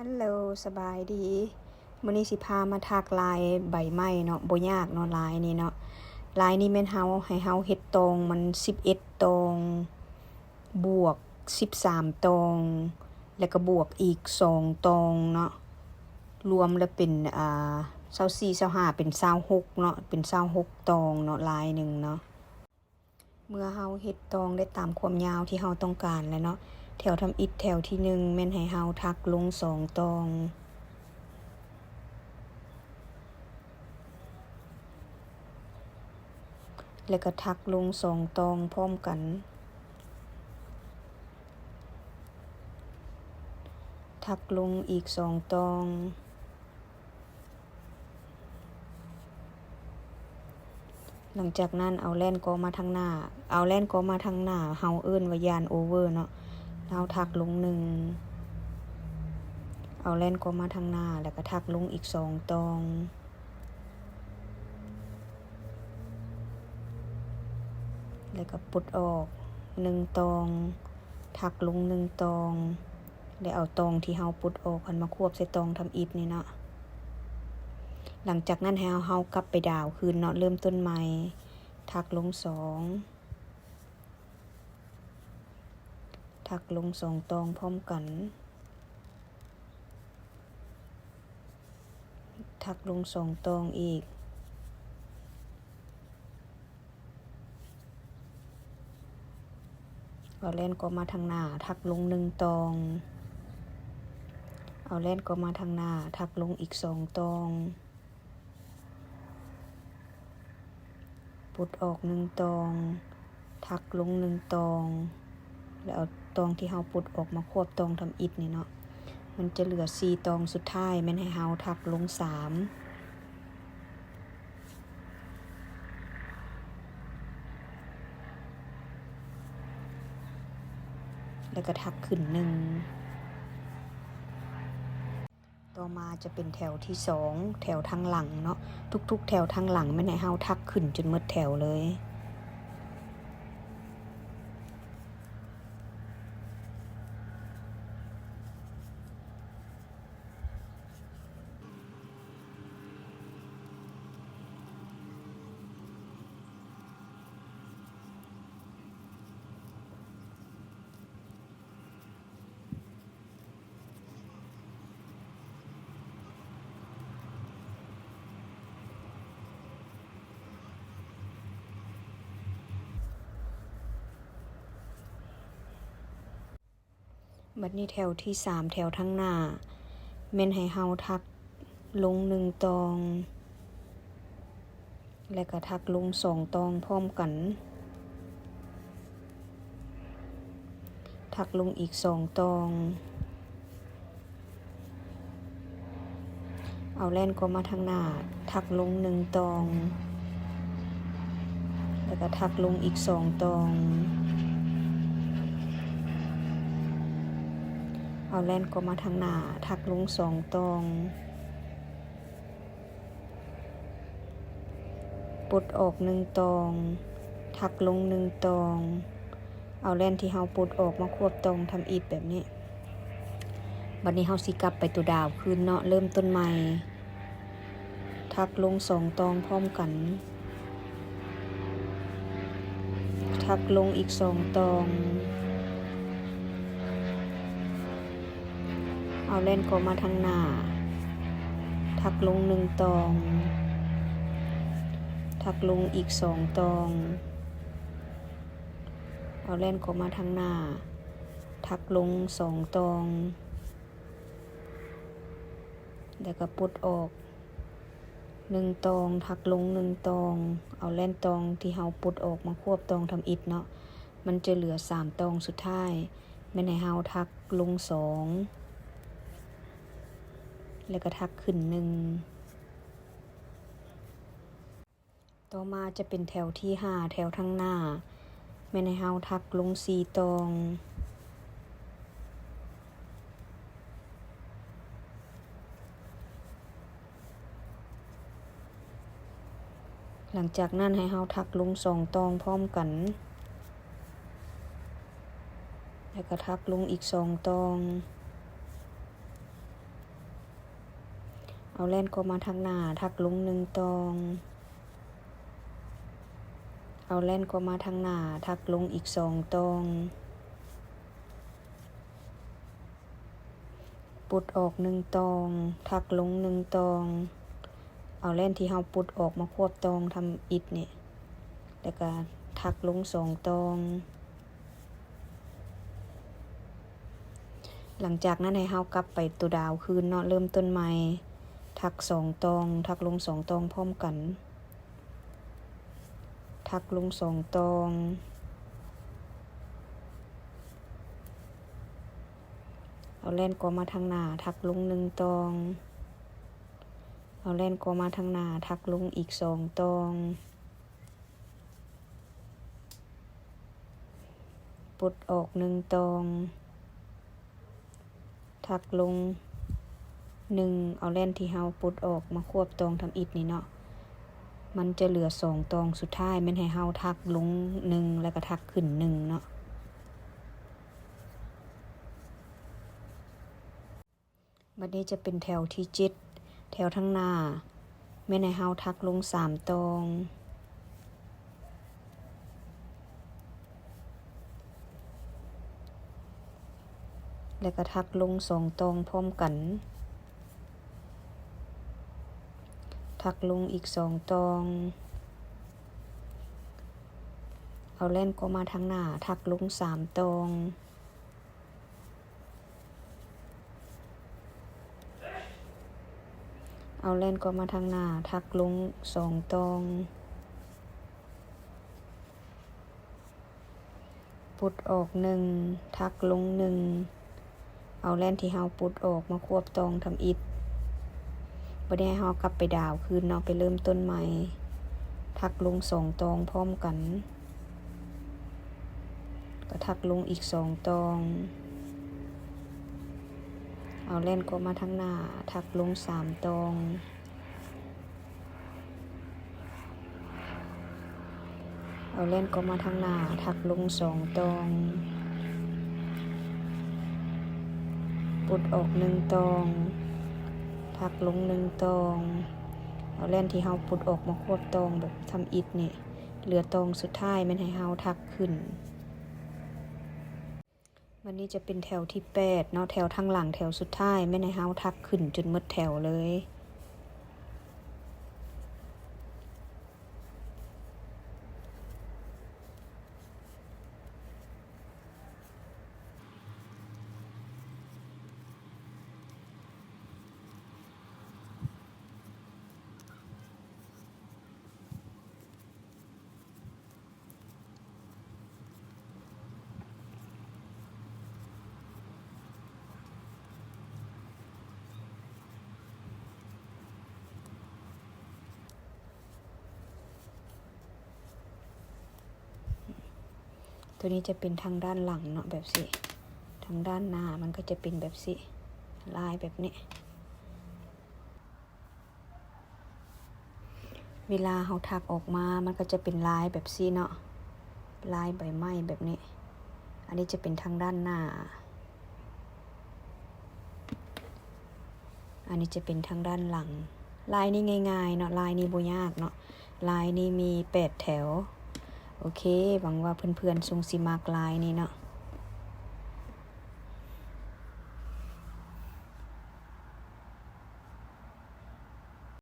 ฮัลโหลสบายดีมื้อนี้สิพามาทักลายใบไม้เนาะบ่ยากเนาะลายนี้เนาะลายนี้แม่นเฮาให้เฮาเฮ็ดตรงมัน 11 ตรง บวก 13 ตรง แล้วก็บวกอีก 2 ตรงเนาะรวมแล้วเป็นอ่า24 25เป็น26เนาะเป็น26ตรงเนาะลายหนึ่งเนาะเมื่อเฮาเฮ็ดตรงได้ตามความยาวที่เฮาต้องการแล้วเนาะ แถวทำอิฐแถวที่หนึ่งแม่นให้เฮาทักลงสองตอง แล้วก็ทักลงสองตองพร้อมกัน ทักลงอีกสองตองหลังจากนั้นเอาแล่นก็มาทางหน้า เอาแล่นก็มาทางหน้า เฮาเอิ้นว่ายานโอเวอร์เนาะ เราทักลงหนึ่ง เอาแล่นก็มาทางหน้า แล้วก็ทักลงอีกสองตองแล้วก็ปุดออกหนึ่งตองทักลงหนึ่งตอง แล้วเอาตองที่เฮาปุดออกมันมาควบใส่ตองทำอิฐนี่เนาะหลังจากนั้นให้เฮาเฮากลับไปดาวคืนเนาะเริ่มต้นใหม่ทักลงสอง ทักลงสองตองพร้อมกันทักลงสองตองอีก เอาแล่นก็มาทางหน้าทักลงหนึ่งตอง เอาแล่นก็มาทางหน้าทักลงอีกสองตอง ปุดออกหนึ่งตองทักลงหนึ่งตองแล้ว ตองที่เฮาปุดออกมาควบตองทำอิฐนี่เนาะมันจะเหลือสี่ตองสุดท้ายแม่นให้เฮาทักลงสามแล้วก็ทักขึ้นหนึ่งต่อมาจะเป็นแถวที่สองแถวทางหลังเนาะทุก ๆ แถวทางหลังแม่นให้เฮาทักขึ้นจนหมดแถวเลย บัดนี้แถวที่สามแถวทั้งหน้าเมนให้เฮาทักลงหนึ่งตอง แล้วก็ทักลงสองตองพร้อมกัน ทักลงอีกสองตอง เอาแล่นก็มาทางหน้า ทักลงหนึ่งตอง แล้วก็ทักลงอีกสองตอง เอาแล่นก็มาทางหน้าทักลงสองตองปลดออกหนึ่งตองทักลงหนึ่งตอง เอาแล่นที่เฮาปลดออกมาควบตองทำอีกแบบนี้บัดนี้เฮาสิกลับไปตัวดาวคืนเนาะเริ่มต้นใหม่ทักลงสองตองพร้อมกันทักลงอีกสองตอง เอาเล่นก็มาทางหน้าทักลงหนึ่งตองทักลงอีกสองตอง เอาเล่นก็มาทางหน้าทักลงสองตอง แล้วก็ปลดออกหนึ่งตองทักลงหนึ่งตอง เอาแล่นตองที่เฮาปลดออกมาควบตองทำอิดเนาะ มันจะเหลือสามตองสุดท้ายแม่ให้เฮาทักลงสอง แล้วก็ทักขึ้นหนึ่ง ต่อมาจะเป็นแถวที่ห้าแถวทางหน้า แม่ให้เฮาทักลงสี่ตองหลังจากนั้นให้เฮาทักลงสองตองพร้อมกัน แล้วก็ทักลงอีกสองตอง เอาแล่นก็มาทางหน้า ทักลงหนึ่งตอง เอาแล่นก็มาทางหน้า ทักลงอีกสองตอง ปุดออกหนึ่งตอง ทักลงหนึ่งตอง เอาแล่นที่เฮาปุดออกมาควบตองทำอิดเนี่ยแล้วก็ทักลงสองตองหลังจากนั้นให้เฮากลับไปตัวดาวคืนเนาะเริ่มต้นใหม่ ทักสองตองทักลงสองตองพร้อมกันทักลงสองตอง เอาแล่นก็มาทางหน้าทักลงหนึ่งตอง เอาแล่นก็มาทางหน้าทักลงอีกสองตองปลดออกหนึ่งตองทักลง หนึ่งเอาแล่นที่เฮาปลดออกมาควบตองทำอิดนี่เนาะมันจะเหลือสองตองสุดท้ายม่นให้เฮาทักลงหนึ่งแล้วก็ทักขึ้นหนึ่งเนาะบัดนี้จะเป็นแถวที่เจ็ดแถวทั้งหน้าแม่นให้เฮาทักลงสามตองแล้วก็ทักลงสองตองพร้อมกัน ทักลงอีกสองตอง เอาแล่นก็มาทางหน้าทักลงสามตอง เอาแล่นก็มาทางหน้าทักลงสองตอง ปุดออกหนึ่งทักลงหนึ่ง เอาแล่นที่เฮาปุดออกมาควบตองทำอิด บ่ได้เฮากลับไปดาวคืนเนาะไปเริ่มต้นใหม่ ทักลงสองตองพร้อมกัน ก็ทักลงอีกสองตอง เอาแล่นก็มาทางหน้า ทักลงสามตองเอาแล่นก็มาทางหน้าทักลงสองตองปุดออกหนึ่งตอง พักลงหนึ่งตอง เอาแล่นที่เฮาปุดออกมาควบตองแบบทำอิดเนี่ยเหลือตองสุดท้ายมันให้เฮาทักขึ้น วันนี้จะเป็นแถวที่แปดเนาะแถวทางหลังแถวสุดท้ายไม่ให้เฮาทักขึ้นจนมดแถวเลย ตัวนี้จะเป็นทางด้านหลังเนาะแบบสิทางด้านหน้ามันก็จะเป็นแบบสิลายแบบนี้ เวลาเขาถักออกมามันก็จะเป็นลายแบบสิเนาะลายใบไม้แบบนี้ อันนี้จะเป็นทางด้านหน้า อันนี้จะเป็นทางด้านหลัง ลายนี้ง่ายๆเนาะลายนี้บ่ยากเนาะลายนี้มีแปดแถว โอเคหวังว่าเพื่อนๆทรงสิมากลายนี่เนาะ